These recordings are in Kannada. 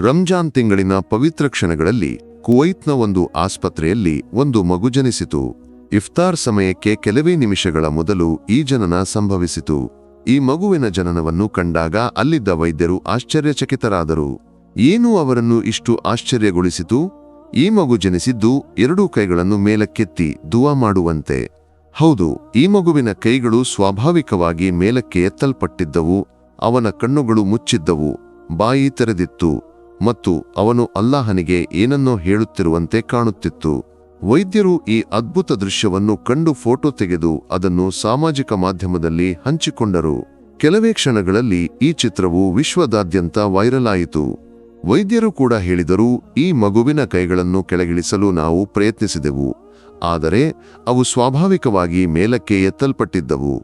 ರಂಜಾನ್ ತಿಂಗಳಿನ ಪವಿತ್ರ ಕ್ಷಣಗಳಲ್ಲಿ ಕುವೈತ್ನ ಒಂದು ಆಸ್ಪತ್ರೆಯಲ್ಲಿ ಒಂದು ಮಗು ಜನಿಸಿತು. ಇಫ್ತಾರ್ ಸಮಯಕ್ಕೆ ಕೆಲವೇ ನಿಮಿಷಗಳ ಮೊದಲು ಈ ಜನನ ಸಂಭವಿಸಿತು. ಈ ಮಗುವಿನ ಜನನವನ್ನು ಕಂಡಾಗ ಅಲ್ಲಿದ್ದ ವೈದ್ಯರು ಆಶ್ಚರ್ಯಚಕಿತರಾದರು. ಏನು ಅವರನ್ನು ಇಷ್ಟು ಆಶ್ಚರ್ಯಗೊಳಿಸಿತು? ಈ ಮಗು ಜನಿಸಿದ್ದು ಎರಡೂ ಕೈಗಳನ್ನು ಮೇಲಕ್ಕೆತ್ತಿ ದುವಾ ಮಾಡುವಂತೆ. ಹೌದು, ಈ ಮಗುವಿನ ಕೈಗಳು ಸ್ವಾಭಾವಿಕವಾಗಿ ಮೇಲಕ್ಕೆ ಎತ್ತಲ್ಪಟ್ಟಿದ್ದವು, ಅವನ ಕಣ್ಣುಗಳು ಮುಚ್ಚಿದ್ದವು, ಬಾಯಿ ತೆರೆದಿತ್ತು. ಮತ್ತು ಅವನು ಅಲ್ಲಾಹನಿಗೆ ಏನನ್ನೋ ಹೇಳುತ್ತಿರುವಂತೆ ಕಾಣುತ್ತಿತ್ತು. ವೈದ್ಯರು ಈ ಅದ್ಭುತ ದೃಶ್ಯವನ್ನು ಕಂಡು ಫೋಟೋ ತೆಗೆದು ಅದನ್ನು ಸಾಮಾಜಿಕ ಮಾಧ್ಯಮದಲ್ಲಿ ಹಂಚಿಕೊಂಡರು. ಕೆಲವೇ ಕ್ಷಣಗಳಲ್ಲಿ ಈ ಚಿತ್ರವು ವಿಶ್ವದಾದ್ಯಂತ ವೈರಲ್ ಆಯಿತು ವೈದ್ಯರು ಕೂಡ ಹೇಳಿದರು, ಈ ಮಗುವಿನ ಕೈಗಳನ್ನು ಕೆಳಗಿಳಿಸಲು ನಾವು ಪ್ರಯತ್ನಿಸಿದೆವು, ಆದರೆ ಅವು ಸ್ವಾಭಾವಿಕವಾಗಿ ಮೇಲಕ್ಕೆ ಎತ್ತಲ್ಪಟ್ಟಿದ್ದವು.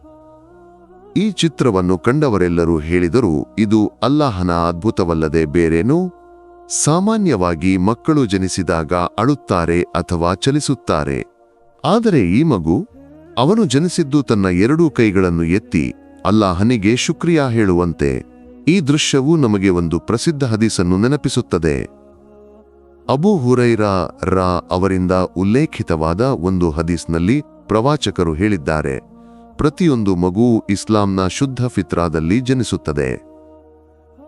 ಈ ಚಿತ್ರವನ್ನು ಕಂಡವರೆಲ್ಲರೂ ಹೇಳಿದರು, ಇದು ಅಲ್ಲಾಹನ ಅದ್ಭುತವಲ್ಲದೆ ಬೇರೇನೂ ಸಾಮಾನ್ಯವಾಗಿ ಮಕ್ಕಳು ಜನಿಸಿದಾಗ ಅಳುತ್ತಾರೆ ಅಥವಾ ಚಲಿಸುತ್ತಾರೆ. ಆದರೆ ಈ ಮಗು, ಅವನು ಜನಿಸಿದ್ದು ತನ್ನ ಎರಡೂ ಕೈಗಳನ್ನು ಎತ್ತಿ ಅಲ್ಲಾಹನಿಗೆ ಶುಕ್ರಿಯ ಹೇಳುವಂತೆ. ಈ ದೃಶ್ಯವು ನಮಗೆ ಒಂದು ಪ್ರಸಿದ್ಧ ಹದೀಸನ್ನು ನೆನಪಿಸುತ್ತದೆ. ಅಬು ಹುರೈರಾ ರಾ ಅವರಿಂದ ಉಲ್ಲೇಖಿತವಾದ ಒಂದು ಹದೀಸ್ನಲ್ಲಿ ಪ್ರವಾಚಕರು ಹೇಳಿದ್ದಾರೆ. ಪ್ರತಿಯೊಂದು ಮಗುವು ಇಸ್ಲಾಂನ ಶುದ್ಧ ಫಿತ್ರಾದಲ್ಲಿ ಜನಿಸುತ್ತದೆ.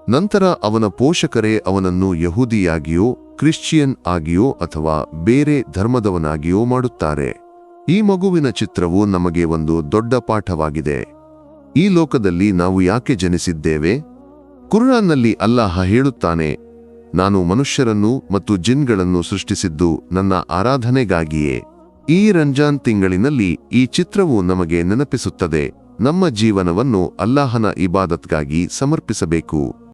ನಂತರ ಅವನ ಪೋಷಕರೇ ಅವನನ್ನು ಯಹೂದಿಯಾಗಿಯೋ, ಕ್ರಿಶ್ಚಿಯನ್ ಆಗಿಯೋ ಅಥವಾ ಬೇರೆ ಧರ್ಮದವನಾಗಿಯೋ ಮಾಡುತ್ತಾರೆ. ಈ ಮಗುವಿನ ಚಿತ್ರವು ನಮಗೆ ಒಂದು ದೊಡ್ಡ ಪಾಠವಾಗಿದೆ. ಈ ಲೋಕದಲ್ಲಿ ನಾವು ಯಾಕೆ ಜನಿಸಿದ್ದೇವೆ? ಕುರ್ಆನ್ನಲ್ಲಿ ಅಲ್ಲಾಹ ಹೇಳುತ್ತಾನೆ, ನಾನು ಮನುಷ್ಯರನ್ನು ಮತ್ತು ಜಿನ್ಗಳನ್ನು ಸೃಷ್ಟಿಸಿದ್ದು ನನ್ನ ಆರಾಧನೆಗಾಗಿಯೇ. ಈ ರಂಜಾನ್ ತಿಂಗಳಿನಲ್ಲಿ ಈ ಚಿತ್ರವು ನಮಗೆ ನೆನಪಿಸುತ್ತದೆ. ನಮ್ಮ ಜೀವನವನ್ನು ಅಲ್ಲಾಹನ ಇಬಾದತ್ಗಾಗಿ ಸಮರ್ಪಿಸಬೇಕು.